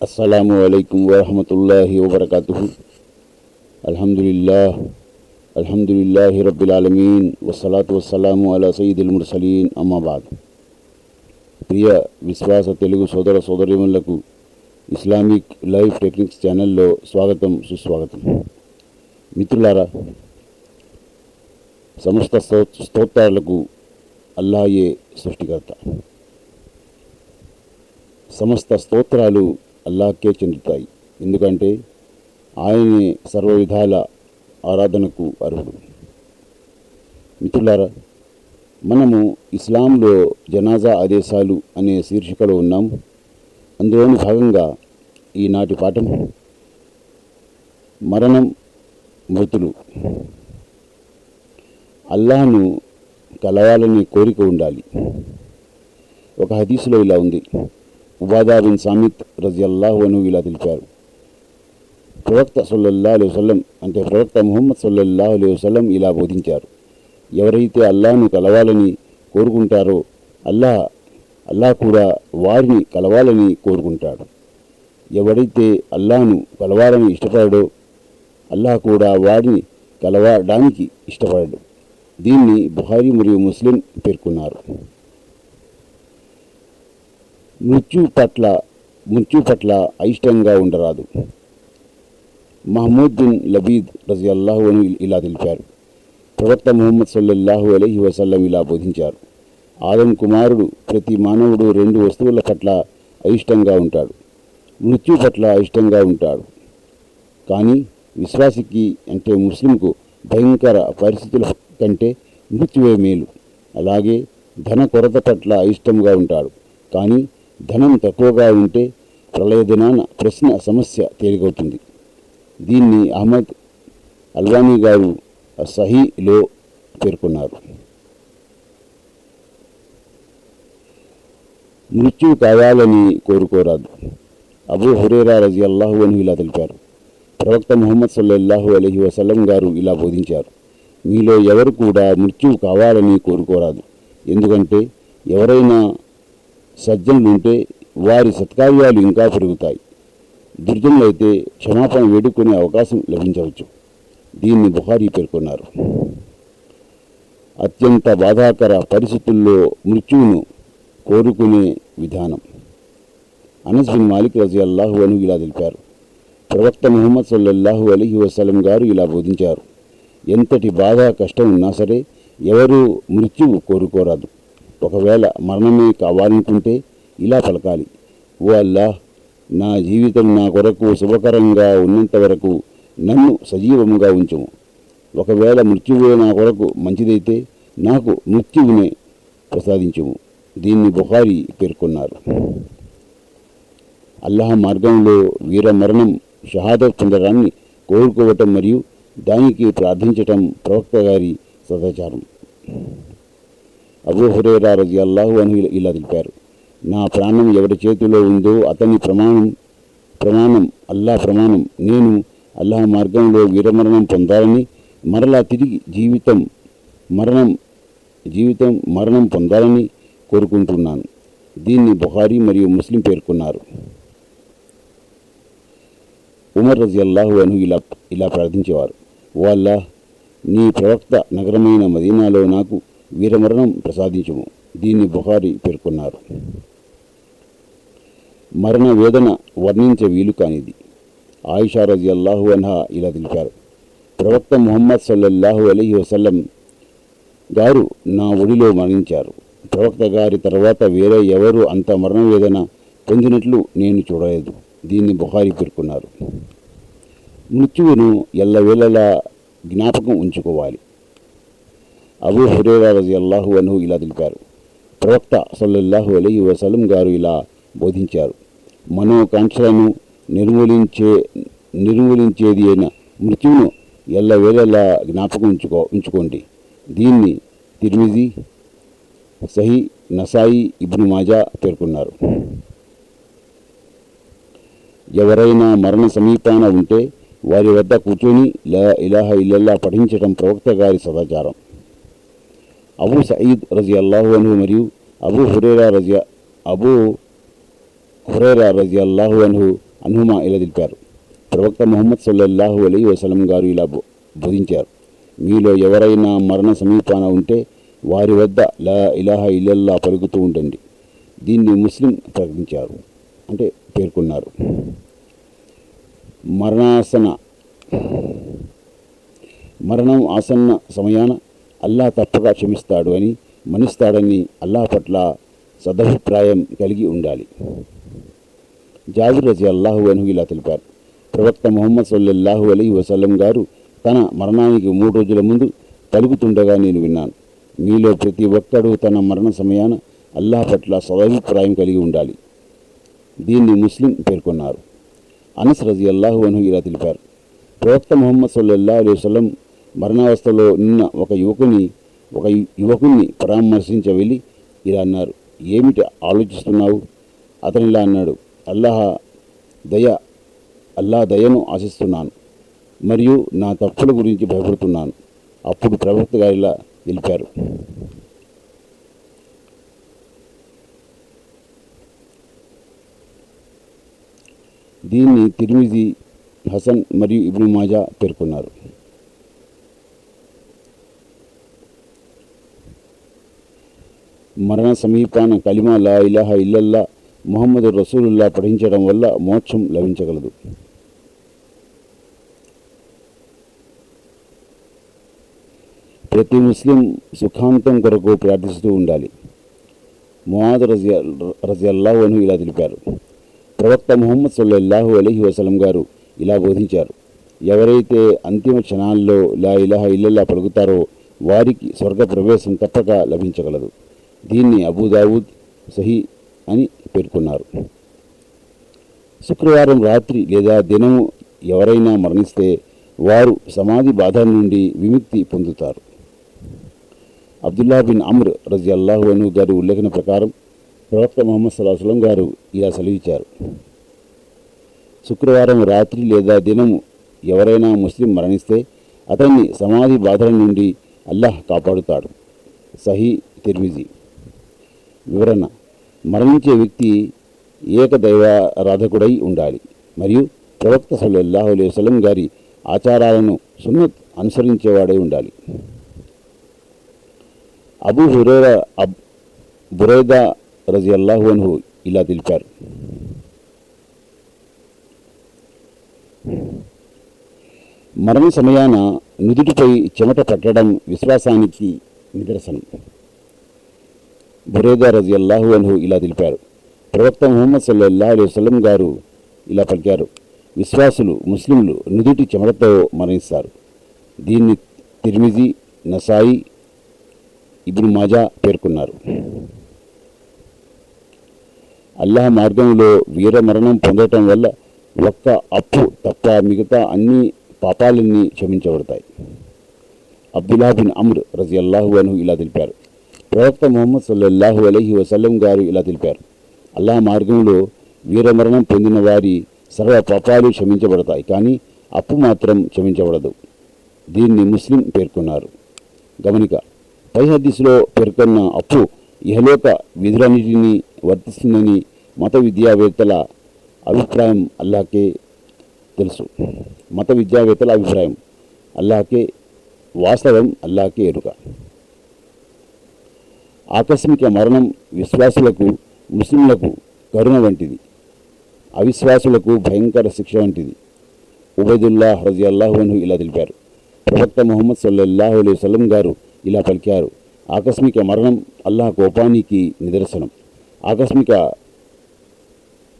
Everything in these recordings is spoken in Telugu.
అస్సలాము అలైకుం వరహమతుల్లాహి వబర్కాతుహు అల్హమ్దులిల్లాహ్ అల్హమ్దులిల్లాహి రబ్బిలాలమీన్ వసలాతు వసలాము అలా సయీదుల్ ముర్సలీన్ అమ్మాబాద్ ప్రియ విశ్వాస తెలుగు సోదర సోదరిములకు ఇస్లామిక్ లైఫ్ టెక్నిక్స్ ఛానల్లో స్వాగతం సుస్వాగతం మిత్రులారా సమస్త స్తో స్తోత్రాలకు అల్లాయే సృష్టికర్త సమస్త స్తోత్రాలు అల్లాహకే చెందుతాయి. ఎందుకంటే ఆయనే సర్వ విధాల ఆరాధనకు అర్హుడు. మిత్రులారా మనము ఇస్లాంలో జనాజా ఆదేశాలు అనే శీర్షికలో ఉన్నాం. అందులోని భాగంగా ఈనాటి పాఠం మరణం మృతులు. అల్లాహను కలవాలనే కోరిక ఉండాలి. ఒక హదీసులో ఇలా ఉంది. ఉబాదా బిన్ సామిత్ రజియల్లాహును ఇలా తెలిపారు ప్రవక్త సొల్లల్లా అలైహి వసలం అంటే ప్రవక్త ముహమ్మద్ సొల్లల్లాహు అలైహి వసలం ఇలా బోధించారు. ఎవరైతే అల్లాను కలవాలని కోరుకుంటారో అల్లాహ్ అల్లాహ్ కూడా వారిని కలవాలని కోరుకుంటాడు. ఎవడైతే అల్లాను కలవాలని ఇష్టపడాడో అల్లాహ్ కూడా వారిని కలవడానికి ఇష్టపడడు. దీన్ని బుహారీ మరియు ముస్లిం పేర్కొన్నారు. మృత్యు పట్ల మృత్యు పట్ల అయిష్టంగా ఉండరాదు. మహమూద్ బిన్ లబీద్ రజి అల్లాహు అని ఇలా తెలిపారు. ప్రవక్త ముహమ్మద్ సల్లల్లాహు అలైహి వసల్లం ఇలా బోధించారు. ఆదం కుమారుడు ప్రతి మానవుడు రెండు వస్తువుల పట్ల అయిష్టంగా ఉంటాడు. మృత్యు పట్ల అయిష్టంగా ఉంటాడు. కానీ విశ్వాసికి అంటే ముస్లింకు భయంకర పరిస్థితుల కంటే మృత్యువే మేలు. అలాగే ధన కొరత పట్ల అయిష్టంగా ఉంటాడు. కానీ ధనం తక్కువగా ఉంటే ప్రళయ దినాన ప్రశ్న సమస్య తేలికవుతుంది. దీన్ని అహ్మద్ అల్వానీ గారు సహీలో పేర్కొన్నారు మృత్యు కావాలని కోరుకోరాదు. అబూ హురేరా రజీ అల్లాహు అని ఇలా తెలిపారు. ప్రవక్త ముహమ్మద్ సల్లల్లాహు అలహి వసలం గారు ఇలా బోధించారు. మీలో ఎవరు కూడా మృత్యువు కావాలని కోరుకోరాదు. ఎందుకంటే ఎవరైనా సజ్జనులు ఉంటే వారి సత్కార్యాలు ఇంకా పెరుగుతాయి. దుర్జనులైతే క్షమాపణ వేడుకునే అవకాశం లభించవచ్చు. దీన్ని బుహారీ పేర్కొన్నారు. అత్యంత బాధాకర పరిస్థితుల్లో మృత్యువును కోరుకునే విధానం. అనస్ బిన్ మాలిక్ రజీ అల్లాహు అను ఇలా తెలిపారు. ప్రవక్త ముహమ్మద్ సల్లల్లాహు అలీహి వసలం గారు ఇలా బోధించారు. ఎంతటి బాధ కష్టం ఉన్నా సరే ఎవరూ మృత్యువు కోరుకోరాదు. ఒకవేళ మరణమే కావాలనుకుంటే ఇలా పలకాలి. ఓ అల్లా నా జీవితం నా కొరకు శుభకరంగా ఉన్నంత వరకు నన్ను సజీవముగా ఉంచము. ఒకవేళ మృత్యువే నా కొరకు మంచిదైతే నాకు మృత్యువునే ప్రసాదించము. దీన్ని బుహారి పేర్కొన్నారు. అల్లాహ్ మార్గంలో వీర మరణం షహాదత్ పొందడాన్ని కోరుకోవటం మరియు దానికి ప్రార్థించటం ప్రవక్త గారి సదాచారం. అబూ రజి అల్లాహు అని ఇలా తెలిపారు. నా ప్రాణం ఎవరి చేతిలో ఉందో అతని ప్రమాణం ప్రమాణం అల్లా ప్రమాణం. నేను అల్లాహ్ మార్గంలో వీరమరణం పొందాలని మరలా తిరిగి జీవితం మరణం జీవితం మరణం పొందాలని కోరుకుంటున్నాను. దీన్ని బుహారీ మరియు ముస్లిం పేర్కొన్నారు. ఉమర్ రజి అల్లాహు అను ఇలా ఇలా ప్రార్థించేవారు వాళ్ళ నీ ప్రవక్త నగరమైన మదీనాలో నాకు వీరమరణం ప్రసాదించము. దీన్ని బుహారి పేర్కొన్నారు. మరణ వేదన వర్ణించే వీలు కానిది. ఆయిషా రజి అల్లాహు అన్హా ఇలా తెలిపారు. ప్రవక్త ముహమ్మద్ సల్లల్లాహు అలీ వసల్లం గారు నా ఒడిలో మరణించారు. ప్రవక్త గారి తర్వాత వేరే ఎవరు అంత మరణ వేదన పొందినట్లు నేను చూడలేదు. దీన్ని బుహారి పేర్కొన్నారు. మృత్యువును ఎల్లవేళలా జ్ఞాపకం ఉంచుకోవాలి. అబూ హురేరా రజి అల్లాహు అను ఇలా తెలిపారు. ప్రవక్త సల్లల్లాహు అలీ వసలం గారు ఇలా బోధించారు. మనోకాంక్షలను నిర్మూలించే నిర్మూలించేది అయిన మృత్యువును ఎల్లవేళలా జ్ఞాపకం ఉంచుకో ఉంచుకోండి. దీన్ని తిరిమిది సహీ నసాయి ఇబ్ను మాజా పేర్కొన్నారు. ఎవరైనా మరణ సమీపాన ఉంటే వారి వద్ద కూర్చొని లా ఇలాహ ఇల్లల్లా పఠించడం ప్రవక్త గారి సదాచారం. అబూ సయీద్ రజి అల్లాహు అను మరియు అబూ హురేరా రజి అబూ హురేరా రజి అల్లాహు అన్హు అన్హుమా ఇలా తెలిపారు. ప్రవక్త మొహమ్మద్ సల్లల్లాహు అలీ వసలం గారు ఇలా బో- బోధించారు. మీలో ఎవరైనా మరణ సమీపాన ఉంటే వారి వద్ద లా ఇలాహ ఇల్లల్లా పలుకుతూ ఉండండి. దీన్ని ముస్లిం ప్రకటించారు అంటే పేర్కొన్నారు. మరణాసన మరణం ఆసన్న సమయాన అల్లా తప్పగా క్షమిస్తాడు అని మన్నిస్తాడని అల్లా పట్ల సదభిప్రాయం కలిగి ఉండాలి. జాబిర్ రజి అల్లాహు అను ఇలా తెలిపారు. ప్రవక్త ముహమ్మద్ సల్లల్లాహు అలీ వసల్లం గారు తన మరణానికి మూడు రోజుల ముందు పలుకుతుండగా నేను విన్నాను. మీలో ప్రతి ఒక్కడూ తన మరణ సమయాన అల్లాహ్ పట్ల సదభిప్రాయం కలిగి ఉండాలి. దీన్ని ముస్లిం పేర్కొన్నారు. అనస్ రజి అల్లాహు అను ఇలా తెలిపారు. ప్రవక్త ముహమ్మద్ సల్లల్లా అలీ వసలం మరణావస్థలో ఉన్న ఒక యువకుని ఒక యువకుణ్ణి పరామర్శించ వెళ్ళి ఇలా అన్నారు. ఏమిటి ఆలోచిస్తున్నావు? అతను ఇలా అన్నాడు. అల్లాహ దయ అల్లా దయను ఆశిస్తున్నాను మరియు నా తప్పుల గురించి భయపడుతున్నాను. అప్పుడు ప్రవక్త గారు ఇలా తెలిపారు దీన్ని తిరిమిజి హసన్ మరియు ఇబ్ను మాజా పేర్కొన్నారు. మరణ సమీపాన కలిమా లా ఇలాహ ఇల్లల్లా ముహమ్మద్ రసూలుల్లా పఠించడం వల్ల మోక్షం లభించగలదు. ప్రతి ముస్లిం సుఖాంతం కొరకు ప్రార్థిస్తూ ఉండాలి. ముహాద్ రజియా రజియల్లాహు అని ఇలా తెలిపారు. ప్రవక్త ముహమ్మద్ సల్లల్లాహు అలీహి వసలం గారు ఇలా బోధించారు. ఎవరైతే అంతిమ క్షణాల్లో లా ఇలాహ ఇల్లల్లా పలుకుతారో వారికి స్వర్గ ప్రవేశం తప్పక లభించగలదు. దీన్ని అబూదావుద్ సహీ అని పేర్కొన్నారు. శుక్రవారం రాత్రి లేదా దినము ఎవరైనా మరణిస్తే వారు సమాధి బాధ నుండి విముక్తి పొందుతారు. అబ్దుల్లా బిన్ అమ్ర్ రజి అల్లాహు అను గారి ఉల్లేఖన ప్రకారం ప్రవక్త మొహమ్మద్ సల్లాహం గారు ఇలా సెలవిచ్చారు. శుక్రవారం రాత్రి లేదా దినము ఎవరైనా ముస్లిం మరణిస్తే అతన్ని సమాధి బాధల నుండి అల్లాహ్ కాపాడుతాడు. సహీ తిర్మిజీ. వివరణ. మరణించే వ్యక్తి ఏకదైవారాధకుడై ఉండాలి. మరియు ప్రవక్త సల్లల్లాహు అలైహి గారి ఆచారాలను సున్నత్ అనుసరించేవాడై ఉండాలి. అబూ హురేరా అబ్ బురైదా రజి అల్లాహు అన్హు ఇలా తెలిపారు మరణ సమయాన నుదుటిపై చెమట పట్టడం విశ్వాసానికి నిదర్శనం. బురేదా రజి అల్లాహు అన్హు ఇలా తెలిపారు. ప్రవక్త ముహమ్మద్ సల్లల్లా అలీ వసలం గారు ఇలా పలికారు. విశ్వాసులు ముస్లింలు నుదుటి చెమటతో మరణిస్తారు. దీన్ని తిరిమిజి నసాయి ఇబ్ను మాజా పేర్కొన్నారు. అల్లాహ్ మార్గంలో వీర మరణం పొందటం వల్ల ఒక్క అప్పు తప్ప మిగతా అన్ని పాపాలన్నీ క్షమించబడతాయి. అబ్దుల్లా బిన్ అమ్ర్ రజి అల్లాహు అను ఇలా తెలిపారు. ప్రవక్త ముహమ్మద్ సల్లల్లాహు అలహి వసల్లం గారు ఇలా తెలిపారు. అల్లాహ్ మార్గంలో వీరమరణం పొందిన వారి సర్వ పాపాలు క్షమించబడతాయి కానీ అప్పు మాత్రం క్షమించబడదు. దీన్ని ముస్లిం పేర్కొన్నారు. గమనిక పై హదీసులో పేర్కొన్న అప్పు ఇహలోక విధులన్నిటినీ వర్తిస్తుందని మత విద్యావేత్తల అభిప్రాయం అల్లాకే తెలుసు. మత విద్యావేత్తల అభిప్రాయం అల్లాకే వాస్తవం అల్లాకే ఎరుక. ఆకస్మిక మరణం విశ్వాసులకు ముస్లింలకు కరుణ వంటిది. అవిశ్వాసులకు భయంకర శిక్ష వంటిది. ఉబైదుల్లా హజీ అల్లాహును ఇలా తెలిపారు. ప్రవక్త ముహమ్మద్ సల్లల్లాహు అలై వసల్లం గారు ఇలా పలికారు. ఆకస్మిక మరణం అల్లాహ్ కోపానికి నిదర్శనం. ఆకస్మిక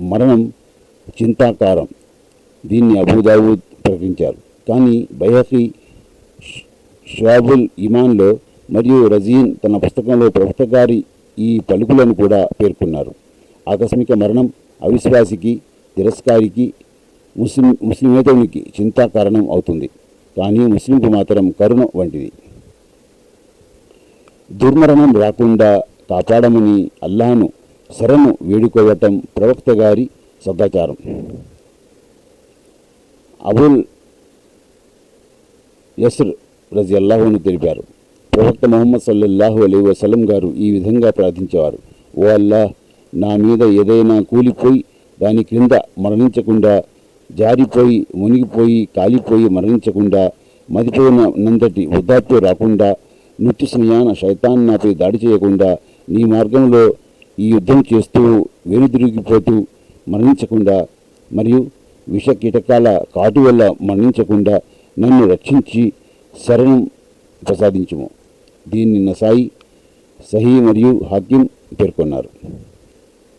మరణం చింతాకారం. దీన్ని అబూదావుద్ ప్రకటించారు. కానీ బైహకి షాబుల్ ఇమాన్లో మరియు రజీన్ తన పుస్తకంలో ప్రవక్త గారి ఈ పలుకులను కూడా పేర్కొన్నారు. ఆకస్మిక మరణం అవిశ్వాసికి తిరస్కారికి ముస్లిం ముస్లిమేతరునికి చింతా కారణం అవుతుంది. కానీ ముస్లింకు మాత్రం కరుణ వంటిది. దుర్మరణం రాకుండా కాపాడమని అల్లాను శరణు వేడుకోవటం ప్రవక్త గారి సదాచారం. అబుల్ యస్ర్ రజి అల్లాహును తెలిపారు. ప్రవక్త మొహమ్మద్ సల్లల్లాహు అలీ వసలం గారు ఈ విధంగా ప్రార్థించేవారు. ఓ అల్లా నా మీద ఏదైనా కూలిపోయి దాని క్రింద మరణించకుండా జారిపోయి మునిగిపోయి కాలిపోయి మరణించకుండా మదిపోయిన నందటి వృద్ధాప్యం రాకుండా నృత్య సమయాన శైతాన్ నాపై దాడి చేయకుండా నీ మార్గంలో ఈ యుద్ధం చేస్తూ వెనుదిరిగిపోతూ మరణించకుండా మరియు విష కీటకాల కాటు వల్ల మరణించకుండా నన్ను రక్షించి శరణం ప్రసాదించుము. దీన్ని నసాయి సహీ మరియు హాకిం పేర్కొన్నారు.